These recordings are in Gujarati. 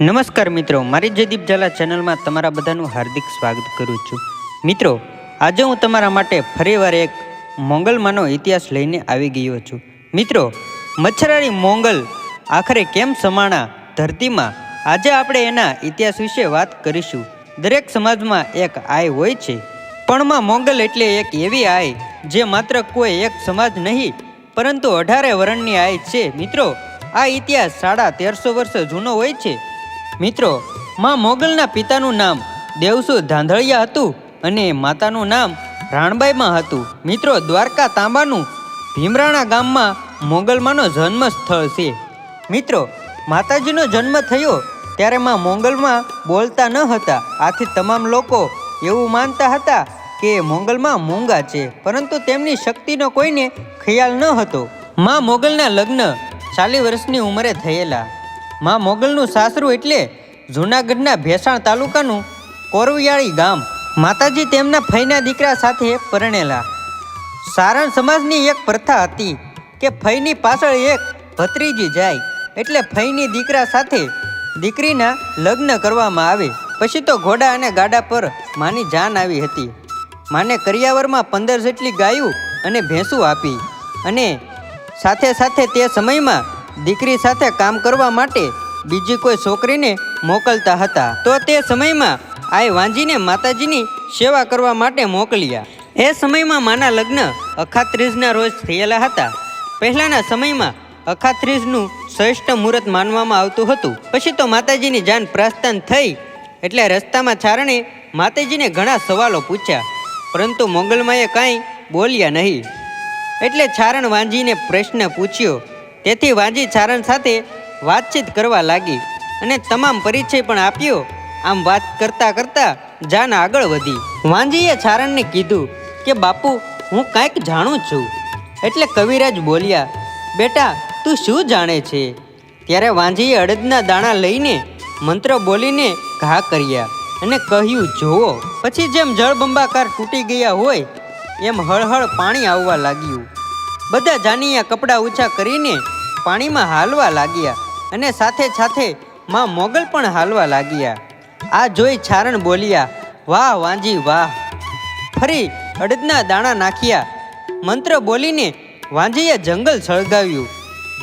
નમસ્કાર મિત્રો, મારી જયદીપ ઝાલા ચેનલમાં તમારા બધાનું હાર્દિક સ્વાગત કરું છું. મિત્રો, આજે હું તમારા માટે ફરીવાર એક મોંગલમાંનો ઇતિહાસ લઈને આવી ગયો છું. મિત્રો મચ્છરારી મોંગલ આખરે કેમ સમાણા ધરતીમાં? આજે આપણે એના ઇતિહાસ વિશે વાત કરીશું. દરેક સમાજમાં એક આય હોય છે. પણ માં મોંગલ એટલે એક એવી આય જે માત્ર કોઈ એક સમાજ નહીં, પરંતુ અઢારે વર્ણની આય છે. મિત્રો, આ ઇતિહાસ સાડા તેરસો વર્ષ જૂનો હોય છે. મિત્રો, માં મોગલના પિતાનું નામ દેવસુ ધાંધળિયા હતું અને માતાનું નામ રાણબાઈમાં હતું. મિત્રો, દ્વારકા તાંબાનું ભીમરાણા ગામમાં મોગલમાંનો જન્મ સ્થળ છે. મિત્રો, માતાજીનો જન્મ થયો ત્યારે માં મોંગલમાં બોલતા ન હતા. આથી તમામ લોકો એવું માનતા હતા કે મોંગલમાં મૂંગા છે, પરંતુ તેમની શક્તિનો કોઈને ખ્યાલ ન હતો. માં મોગલના લગ્ન ચાલીસ વર્ષની ઉંમરે થયેલા. માં મોગલનું સાસરું એટલે જૂનાગઢના ભેસાણ તાલુકાનું કોરવિયાળી ગામ. માતાજી તેમના ફઈના દીકરા સાથે પરણેલા. સારણ સમાજની એક પ્રથા હતી કે ફઈની પાછળ એક ભત્રીજી જાય એટલે ફઈની દીકરા સાથે દીકરીના લગ્ન કરવામાં આવે. પછી તો ઘોડા અને ગાડા પર માની જાન આવી હતી. માને કરિયાવરમાં પંદર જેટલી ગાયું અને ભેંસું આપી અને સાથે સાથે તે સમયમાં દીકરી સાથે કામ કરવા માટે બીજી કોઈ છોકરીને મોકલતા હતા. તો તે સમયમાં આય વાંજીને માતાજીની સેવા કરવા માટે મોકલ્યા. એ સમયમાં માના લગ્ન અખાત્રીજના રોજ થયેલા હતા. પહેલાંના સમયમાં અખાત્રીજનું શ્રેષ્ઠ મુહૂર્ત માનવામાં આવતું હતું. પછી તો માતાજીની જાન પ્રસ્થાન થઈ એટલે રસ્તામાં ચારણે માતાજીને ઘણા સવાલો પૂછ્યા. પરંતુ મોગલમાએ કાંઈ બોલ્યા નહીં. એટલે ચારણ વાંજીને પ્રશ્ન પૂછ્યો તેથી વાંજી ચારણ સાથે વાતચીત કરવા લાગી અને તમામ પરિચય પણ આપ્યો. આમ વાત કરતા કરતા જાન આગળ વધી. વાંજીએ ચારણને કીધું કે, બાપુ, હું કાંઈક જાણું છું. એટલે કવિરાજ બોલ્યા, બેટા, તું શું જાણે છે? ત્યારે વાંજીએ અડદના દાણા લઈને મંત્ર બોલીને ઘા કર્યા અને કહ્યું જોવો પછી જેમ જળબંબાકાર તૂટી ગયા હોય, એમ હળહળ પાણી આવવા લાગ્યું. બધા જાનીયા કપડાં ઊંચા કરીને પાણીમાં હાલવા લાગ્યા અને સાથે સાથે માં મોગલ પણ હાલવા લાગ્યા. આ જોઈ છારણ બોલ્યા, વાહ વાંજી, વાહ. ફરી અડદના દાણા નાખ્યા. મંત્ર બોલીને વાંજીએ જંગલ સળગાવ્યું.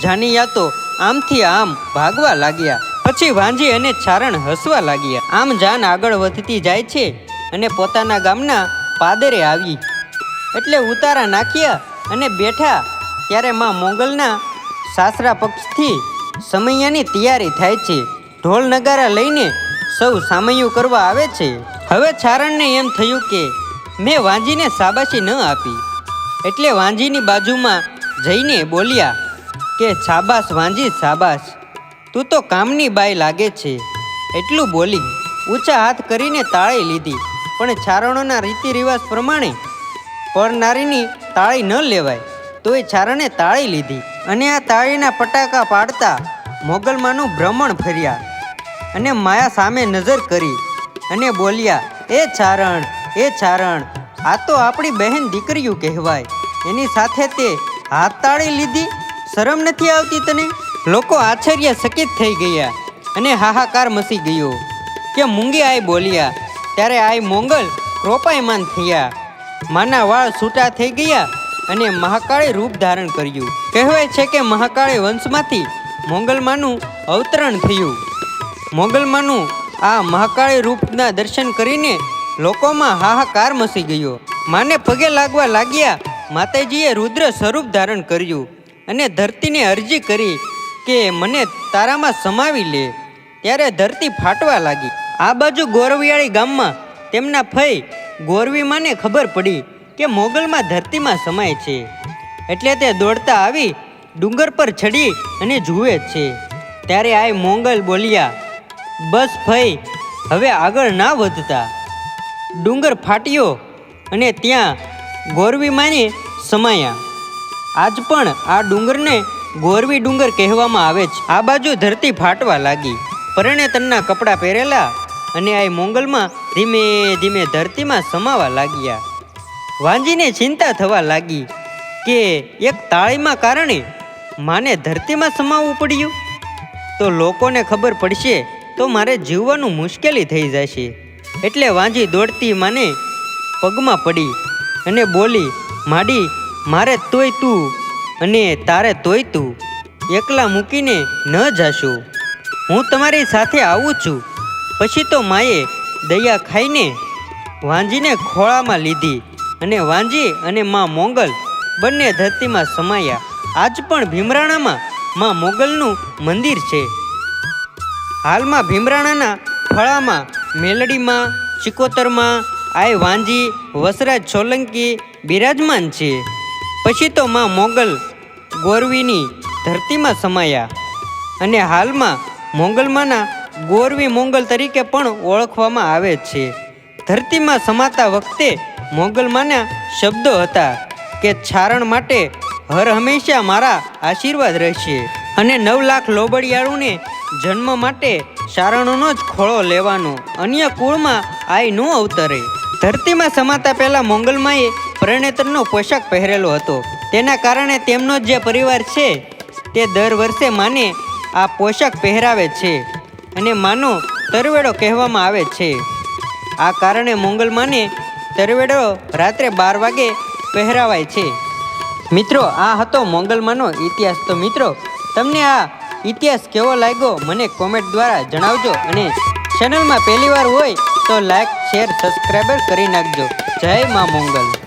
જાનીયા તો આમથી આમ ભાગવા લાગ્યા. પછી વાંજી અને ચારણ હસવા લાગ્યા. આમ જાન આગળ વધતી જાય છે અને પોતાના ગામના પાદરે આવી. એટલે ઉતારા નાખ્યા અને બેઠા ત્યારે માં મોગલના સાસરા પક્ષથી સમૈયાની તૈયારી થાય છે. ઢોલ નગારા લઈને સૌ સામૈયું કરવા આવે છે. હવે ચારણને એમ થયું કે મેં વાંજીને શાબાશી ન આપી. એટલે વાંજીની બાજુમાં જઈને બોલ્યા કે, શાબાશ વાંજી, શાબાશ. તું તો કામની બાઈ લાગે છે. એટલું બોલી ઊંચા હાથ કરીને તાળી લીધી. પણ ચારણોના રીતિ રિવાજ પ્રમાણે પરનારીની તાળી ન લેવાય, તોય ચારણે તાળી લીધી. અને આ તાળીના પટાકા પાડતા મોગલમાંનું ભ્રમણ ફર્યા અને માયા સામે નજર કરી અને બોલ્યા, એ ચારણ એ ચારણ, આ તો આપણી બહેન દીકરીઓ કહેવાય. એની સાથે તે હાથ તાળી લીધી. શરમ નથી આવતી તને? લોકો આશ્ચર્ય આશ્ચર્યચકિત થઈ ગયા અને હાહાકાર મસી ગયો. કે મૂંગી આય બોલ્યા, ત્યારે આય મોંગલ ક્રોપાયમાન થયા. માના વાળ છૂટા થઈ ગયા અને મહાકાળે રૂપ ધારણ કર્યું. કહેવાય છે કે મહાકાળે વંશમાંથી મોંગલમાનું અવતરણ થયું. મોગલમાનું આ મહાકાળી રૂપના દર્શન કરીને લોકોમાં હાહાકાર મસી ગયો. માને પગે લાગવા લાગ્યા, માતાજીએ રુદ્ર સ્વરૂપ ધારણ કર્યું અને ધરતીને અરજી કરી કે મને તારામાં સમાવી લે. ત્યારે ધરતી ફાટવા લાગી. આ બાજુ ગોરવિયાળી ગામમાં તેમના ફઈ ગોરવીમાને ખબર પડી કે મોગલમાં ધરતીમાં સમાય છે. એટલે તે દોડતા આવી ડુંગર પર ચડી અને જુએ છે. ત્યારે આય મોંગલ બોલ્યા, બસ ભાઈ, હવે આગળ ના વધતા. ડુંગર ફાટ્યો અને ત્યાં ગોરવીમાને સમાયા. આજ પણ આ ડુંગરને ગોરવી ડુંગર કહેવામાં આવે છે. આ બાજુ ધરતી ફાટવા લાગી. પરણેતનના કપડાં પહેરેલા અને આ મોંગલમાં ધીમે ધીમે ધરતીમાં સમાવા લાગ્યા. વાંજીને ચિંતા થવા લાગી કે એક તાળીમાં કારણે માને ધરતીમાં સમાવવું પડ્યું? તો લોકોને ખબર પડશે તો મારે જીવવાનું મુશ્કેલી થઈ જશે. એટલે વાંજી દોડતી માને પગમાં પડી અને બોલી, માડી, મારે તોય તું અને તારે તોય તું એકલા મૂકીને ન જાશો. હું તમારી સાથે આવું છું. પછી તો માએ દયા ખાઈને વાંજીને ખોળામાં લીધી અને વાંજી અને માં મોગલ બંને ધરતીમાં સમાયા. આજ પણ ભીમરાણામાં માં મોગલનું મંદિર છે. હાલમાં ભીમરાણાના ફળામાં મેલડીમાં, ચિકોતરમાં, આય વાંજી, વસરાજ સોલંકી બિરાજમાન છે. પછી તો માં મોગલ ગોરવીની ધરતીમાં સમાયા અને હાલમાં મોગલમાંના ગોરવી મોંગલ તરીકે પણ ઓળખવામાં આવે છે. ધરતીમાં સમાતા વખતે મોગલમાંના શબ્દો હતા કે છારણ માટે હર હંમેશા મારા આશીર્વાદ રહેશે અને નવ લાખ લોબડિયાળુને જન્મ માટે શારણોનો જ ખોળો લેવાનો, અન્ય કુળમાં આય ન અવતરે. ધરતીમાં સમાતા પહેલાં મોંગલમાંએ પ્રણેતરનો પોશાક પહેરેલો હતો. તેના કારણે તેમનો જે પરિવાર છે તે દર વર્ષે માને આ પોશાક પહેરાવે છે. અને માનો તરવેડો કહેવામાં આવે છે. આ કારણે મોંગલમાને તરવેડો રાત્રે બાર વાગે પહેરાવાય છે. મિત્રો, આ હતો મોંગલમાનો ઇતિહાસ. તો મિત્રો, તમને આ ઇતિહાસ કેવો લાગ્યો મને કોમેન્ટ દ્વારા જણાવજો અને ચેનલમાં પહેલીવાર હોય તો લાઈક શેર સબસ્ક્રાઈબર કરી નાખજો. જય મા મોંગલ.